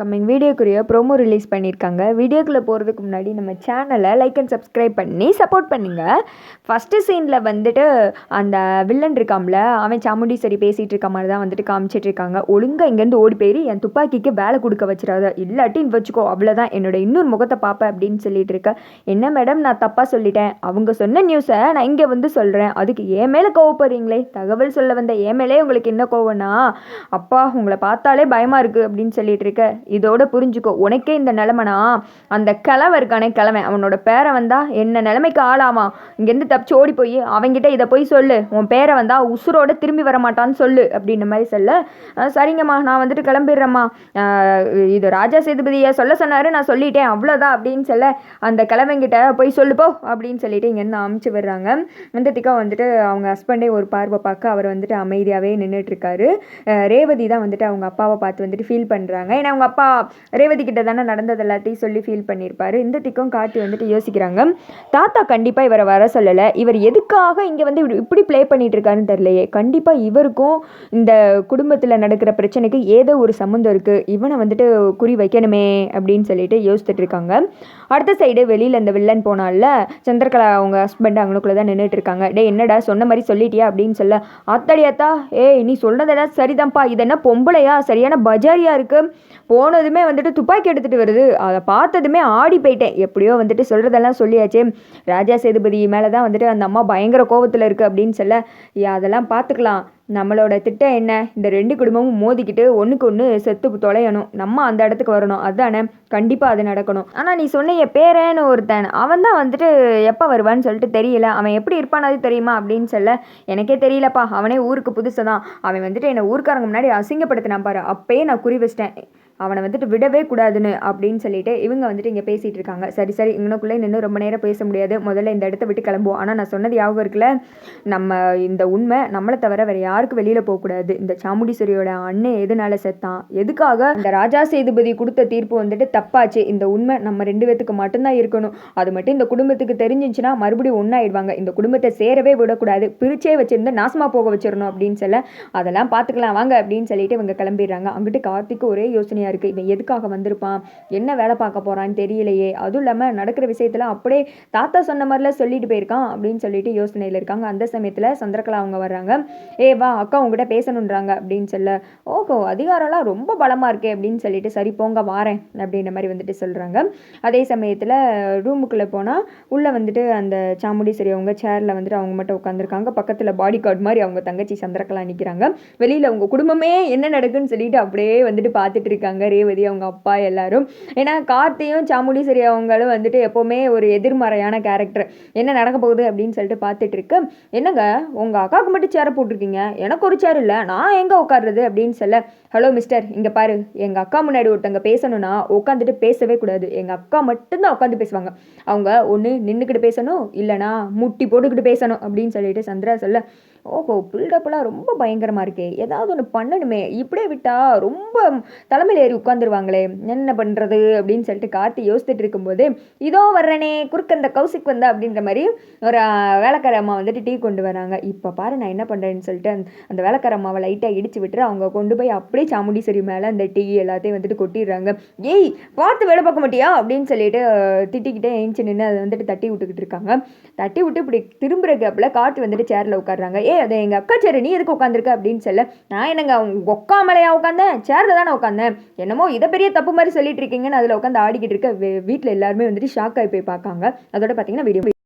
Coming வீடியோக்குரிய promo release பண்ணியிருக்காங்க. வீடியோக்குள்ளே போகிறதுக்கு முன்னாடி நம்ம சேனலை லைக் அண்ட் சப்ஸ்கிரைப் பண்ணி சப்போர்ட் பண்ணுங்கள் ஃபஸ்ட்டு சீனில் வந்துட்டு அந்த வில்லன் இருக்காம்ல அவன் சாமுண்டீஸ்வரி பேசிகிட்டு இருக்க மாதிரி தான் வந்துட்டு காமிச்சிட்டு இருக்காங்க. ஒழுங்காக இங்கேருந்து ஓடி போயிரு என் துப்பாக்கிக்கு வேலை கொடுக்க வச்சிடாத. இல்லாட்டின்னு வச்சுக்கோ அவ்வளோதான் என்னோட இன்னொரு முகத்தை பார்ப்பேன் அப்படின்னு சொல்லிட்டு இருக்க. என்ன மேடம் நான் தப்பாக சொல்லிட்டேன். அவங்க சொன்ன நியூஸை நான் இங்கே வந்து சொல்கிறேன் அதுக்கு ஏன் மேலே கோவப்படுறீங்களே? தகவல் சொல்ல வந்த ஏன் மேலே உங்களுக்கு என்ன கோவம்னா அப்பா உங்களை பார்த்தாலே பயமாக இருக்குது அப்படின்னு சொல்லிட்டு இருக்க. இதோட புரிஞ்சுக்கோ. உனக்கே இந்த நிலமனா அந்த கிழவன் இருக்கானே கிழவன். அவனோட பேரை வந்தா என்ன நிலைமைக்கு ஆளாமா இங்கேருந்து தப்பிச்சு ஓடி போய் அவங்கிட்ட இதை போய் சொல்லு. உன் பேரை வந்தா உசுரோட திரும்பி வர மாட்டான்னு சொல்லு அப்படின்ற மாதிரி சொல்ல. சரிங்கம்மா நான் வந்துட்டு கிளம்பிடுறேம்மா. இது ராஜா சேதுபதியை சொல்ல சொன்னாரு நான் சொல்லிட்டேன் அவ்வளோதான் அப்படின்னு சொல்ல அந்த கிழவங்கிட்ட போய் சொல்லு போ அப்படின்னு சொல்லிட்டு இங்கேருந்து அமுச்சு விடுறாங்க. அந்த திக்கா வந்துட்டு அவங்க ஹஸ்பண்டே ஒரு பார்வை பார்க்க அவர் வந்துட்டு அமைதியாகவே நின்றுட்டு இருக்காரு. ரேவதி தான் வந்துட்டு அவங்க அப்பாவை பார்த்து வந்துட்டு ஃபீல் பண்ணுறாங்க ஏன்னா அவங்க அப்பா ரேவதி கிட்ட தானே நடந்தது எல்லாத்தையும் சொல்லி ஃபீல் பண்ணியிருப்பாரு. இந்த திக்கும் காட்டி வந்துட்டு யோசிக்கிறாங்க. தாத்தா கண்டிப்பாக இவரை வர சொல்லலை. இவர் எதுக்காக இங்கே வந்து இப்படி- இப்படி ப்ளே பண்ணிட்டு இருக்காருன்னு தெரியலையே. கண்டிப்பாக இவருக்கும் இந்த குடும்பத்தில் நடக்கிற பிரச்சனைக்கு ஏதோ ஒரு சம்மந்தம் இருக்குது இவனை வந்துட்டு குறி வைக்கணுமே அப்படின்னு சொல்லிட்டு யோசித்துட்டு இருக்காங்க. அடுத்த சைடு வெளியில் இந்த வில்லன் போனால சந்திரகலா அவங்க ஹஸ்பண்ட் அவங்களுக்குள்ளே தான் நின்றுட்டு இருக்காங்க. டே என்னடா சொன்ன மாதிரி சொல்லிட்டியா? அப்படின்னு சொல்ல அத்தடியாத்தா ஏய் நீ சொல்றதெல்லாம் சரிதான்ப்பா. இது என்ன பொம்பளையா? சரியான பஜாரியா இருக்கு. போனதுமே வந்துட்டு துப்பாக்கி எடுத்துட்டு வருது. அதை பார்த்ததுமே ஆடி போயிட்டேன். எப்படியோ வந்துட்டு சொல்றதெல்லாம் சொல்லியாச்சே. ராஜா சேதுபதி மேலே தான் வந்துட்டு அந்த அம்மா பயங்கர கோபத்தில் இருக்குது அப்படின்னு சொல்ல அதெல்லாம் பார்த்துக்கலாம். நம்மளோட திட்டம் என்ன? இந்த ரெண்டு குடும்பமும் மோதிக்கிட்டு ஒன்றுக்கு ஒன்று செத்து தொலையணும். நம்ம அந்த இடத்துக்கு வரணும். அதுதானே? கண்டிப்பாக அது நடக்கணும். ஆனால் நீ சொன்ன என் பேரன்னு ஒருத்தன் அவன் தான் வந்துட்டு எப்போ வருவான்னு சொல்லிட்டு தெரியல. அவன் எப்படி இருப்பானது தெரியுமா அப்படின்னு சொல்ல எனக்கே தெரியலப்பா. அவனே ஊருக்கு புதுசு தான். அவன் வந்துட்டு என்னை ஊருக்காரங்க முன்னாடி அசிங்கப்படுத்தினான் பாரு. அப்பயே நான் குறி வச்சிட்டேன். அவனை வந்துட்டு விடவே கூடாதுன்னு அப்படின்னு சொல்லிட்டு இவங்க வந்துட்டு இங்கே பேசிகிட்டு இருக்காங்க. சரி சரி. இங்கனக்குள்ளே நின்று ரொம்ப நேரம் பேச முடியாது. முதல்ல இந்த இடத்த விட்டு கிளம்புவோம். ஆனால் நான் சொன்னது ஞாபகம் இருக்குல்ல? நம்ம இந்த உண்மை நம்மளை தவிர வேறு யாருக்கும் வெளியில் போகக்கூடாது இந்த சாமுண்டீஸ்வரியோட அண்ணன் எதனால செத்தான்? எதுக்காக இந்த ராஜா சேதுபதி கொடுத்த தீர்ப்பு வந்துட்டு தப்பாச்சு? இந்த உண்மை நம்ம ரெண்டு பேத்துக்கு மட்டும்தான் இருக்கணும். அது மட்டும் இந்த குடும்பத்துக்கு தெரிஞ்சிச்சுன்னா மறுபடியும் ஒன்றாயிடுவாங்க இந்த குடும்பத்தை சேரவே விடக்கூடாது. பிரிச்சே வச்சிருந்து நாசமாக போக வச்சிடணும் அப்படின்னு சொல்ல அதெல்லாம் பார்த்துக்கலாம் வாங்க அப்படின்னு சொல்லிட்டு இவங்க கிளம்பிடுறாங்க. அங்கிட்டு கார்த்திக்கு ஒரே யோசனையாக இருக்குது இவன் எதுக்காக வந்திருப்பான்? என்ன வேலை பார்க்க போகிறான்னு தெரியலையே. அதுவும் இல்லாமல் நடக்கிற விஷயத்தில் அப்படியே தாத்தா சொன்ன மாதிரிலாம் சொல்லிட்டு போயிருக்கான் அப்படின்னு சொல்லிட்டு யோசனையில் இருக்காங்க. அந்த சமயத்தில் சந்திரகலா அவங்க வர்றாங்க. ஏ வா அக்கா உங்ககிட்ட பேசணுன்றாங்க அப்படின்னு சொல்ல ஓஹோ அதிகாரம்லாம் ரொம்ப பலமாக இருக்கே அப்படின்னு சொல்லிட்டு சரி போங்க வாரேன் அப்படின்ற மாதிரி வந்துட்டு சொல்கிறாங்க அதே சமயத்தில் ரூமுக்குள்ளே போனால் உள்ளே வந்துட்டு அந்த சாமுண்டீஸ்வரி அவங்க சேரில் வந்துட்டு அவங்க மட்டும் உட்காந்துருக்காங்க பக்கத்தில் பாடி கார்டு மாதிரி அவங்க தங்கச்சி சந்திரகலா நிற்கிறாங்க வெளியில் அவங்க குடும்பமே என்ன நடக்குன்னு சொல்லிட்டு அப்படியே வந்துட்டு பார்த்துட்டு இருக்காங்க. ரேவதி அவங்க அப்பா எல்லாரும். ஏன்னா கார்த்தியும் சாமுண்டீஸ்வரி அவங்களும் வந்துட்டு எப்போவுமே ஒரு எதிர்மறையான கேரக்டர் என்ன நடக்க போகுது அப்படின்னு சொல்லிட்டு பார்த்துட்டு இருக்கு. என்னங்க உங்கள் அக்காவுக்கு மட்டும் சேரை போட்டிருக்கீங்க? எனக்கு ஒரு சேர் இல்லை நான் எங்கே உட்காடுறது அப்படின்னு சொல்ல ஹலோ மிஸ்டர் இங்கே பாரு எங்கள் அக்கா முன்னாடி ஒருத்தங்க பேசணும்னா உட்காந்துட்டு பேசவே கூடாது. எங்கள் அக்கா மட்டும்தான் உட்காந்து பேசுவாங்க. அவங்க ஒன்று நின்றுக்கிட்டு பேசணும் இல்லைனா முட்டி போட்டுக்கிட்டு பேசணும் அப்படின்னு சொல்லிட்டு சந்திரா சொல்ல ஓஹோ பில்டப்லாம் ரொம்ப பயங்கரமாக இருக்கே. ஏதாவது ஒன்று பண்ணணுமே. இப்படியே விட்டால் ரொம்ப தலைமையில் ஏறி உட்காந்துருவாங்களே என்ன பண்ணுறது அப்படின்னு சொல்லிட்டு கார்த்தி யோசித்துட்டு இருக்கும்போது இதோ வர்றேனே குறுக்க இந்த கௌசிக் வந்தா அப்படின்ற மாதிரி ஒரு வேலைக்கார அம்மா வந்துட்டு டீ கொண்டு வராங்க. இப்போ பாரு நான் என்ன பண்ணுறேன்னு சொல்லிட்டு அந்த- அந்த வேலைக்கார அம்மாவை லைட்டாக இடிச்சு விட்டுட்டு அவங்க கொண்டு போய் அப்படியே சாமுண்டீஸ்வரி மேலே அந்த டீ எல்லாத்தையும் வந்துட்டு கொட்டிடுறாங்க. ஏய் பார்த்து வேலை பார்க்க மாட்டியா? அப்படின்னு சொல்லிட்டு திட்டிக்கிட்டே ஏஞ்சி நின்று அதை வந்துட்டு தட்டி விட்டுக்கிட்டு இருக்காங்க. தட்டி விட்டு இப்படி திரும்புற கேப்பில் காட்டு வந்துட்டு சேரில் உட்காடுறாங்க ஏ அது எங்கள் அக்கா சேரு நீ எதுக்கு உட்காந்துருக்க அப்படின்னு சொல்ல நான் என்னங்க அவங்க உட்காமலையா உட்காந்தேன் சேரில் தானே உட்காந்தேன் என்னமோ இதை பெரிய தப்பு மாதிரி சொல்லிட்டு இருக்கீங்கன்னு அதில் உட்காந்து ஆடிக்கிட்டு இருக்க வீட்டில் எல்லாருமே வந்துட்டு ஷாக் ஆகி போய் பார்க்காங்க. அதோட பார்த்தீங்கன்னா வீடியோ